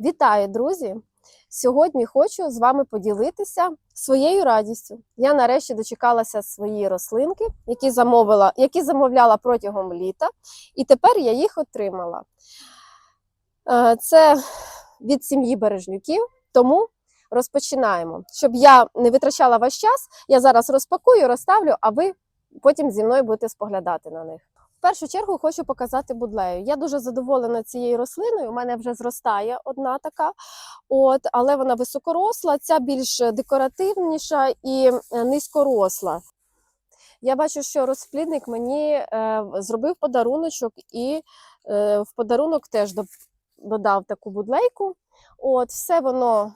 Вітаю, друзі! Сьогодні хочу з вами поділитися своєю радістю. Я нарешті дочекалася свої рослинки, які замовила, які замовляла протягом літа, і тепер я їх отримала. Е, Це від сім'ї бережнюків, тому розпочинаємо. Щоб я не витрачала ваш час, я зараз розпакую, розставлю, а ви потім зі мною будете споглядати на них. В першу чергу хочу показати будлею. Я дуже задоволена цією рослиною. У мене вже зростає одна така, от, але вона високоросла, ця більш декоративніша і е, низькоросла. Я бачу, що розплідник мені е, зробив подаруночок і е, в подарунок теж до- додав таку будлейку. От, все воно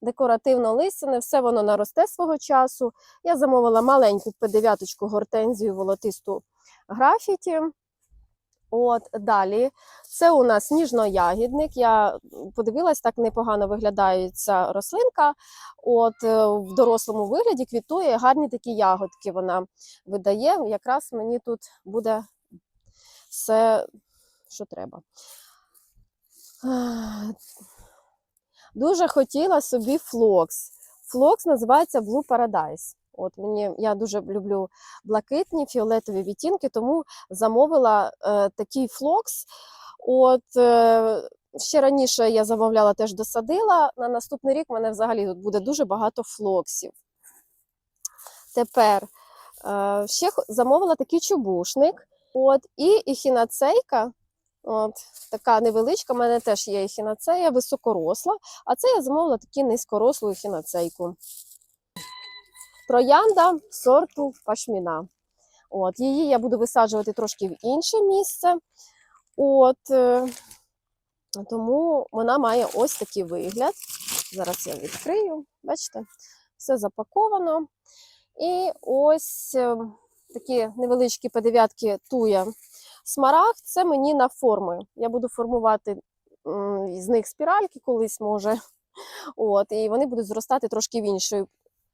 декоративно лисяне, все воно наросте свого часу. Я замовила маленьку П9 гортензію волотисту графіті. От далі, це у нас ніжноягідник. Я подивилась, так непогано виглядає ця рослинка. От е, в дорослому вигляді квітує гарні такі ягодки. Вона видає. Якраз мені тут буде все, що треба. Дуже хотіла собі флокс. Флокс називається Blue Paradise. От мені я дуже люблю блакитні фіолетові відтінки, тому замовила е, такий флокс. От е, ще раніше я замовляла, теж досадила. На наступний рік в мене взагалі тут буде дуже багато флоксів. Тепер е, ще замовила такий чубушник. От, і ехінацейка. От, така невеличка, в мене теж є ехінацея, високоросла, а це я замовила таку низькорослу ехінацейку. Троянда сорту пашміна. От, її я буду висаджувати трошки в інше місце. От, е, тому вона має ось такий вигляд. Зараз я відкрию, бачите, все запаковано. І ось е, такі невеличкі П9 туя смарагд це мені на форми. Я буду формувати з них спіральки колись може. От, і вони будуть зростати трошки в іншій,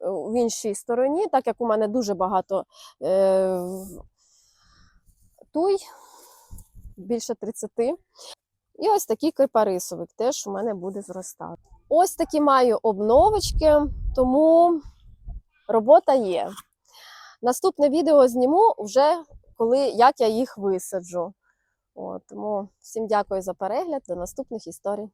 в іншій стороні, так як у мене дуже багато е, туй, більше 30. І ось такий кипарисовик теж у мене буде зростати. Ось такі маю обновочки, тому робота є. Наступне відео зніму вже коли як я їх висаджу. От, тому всім дякую за перегляд. До наступних історій.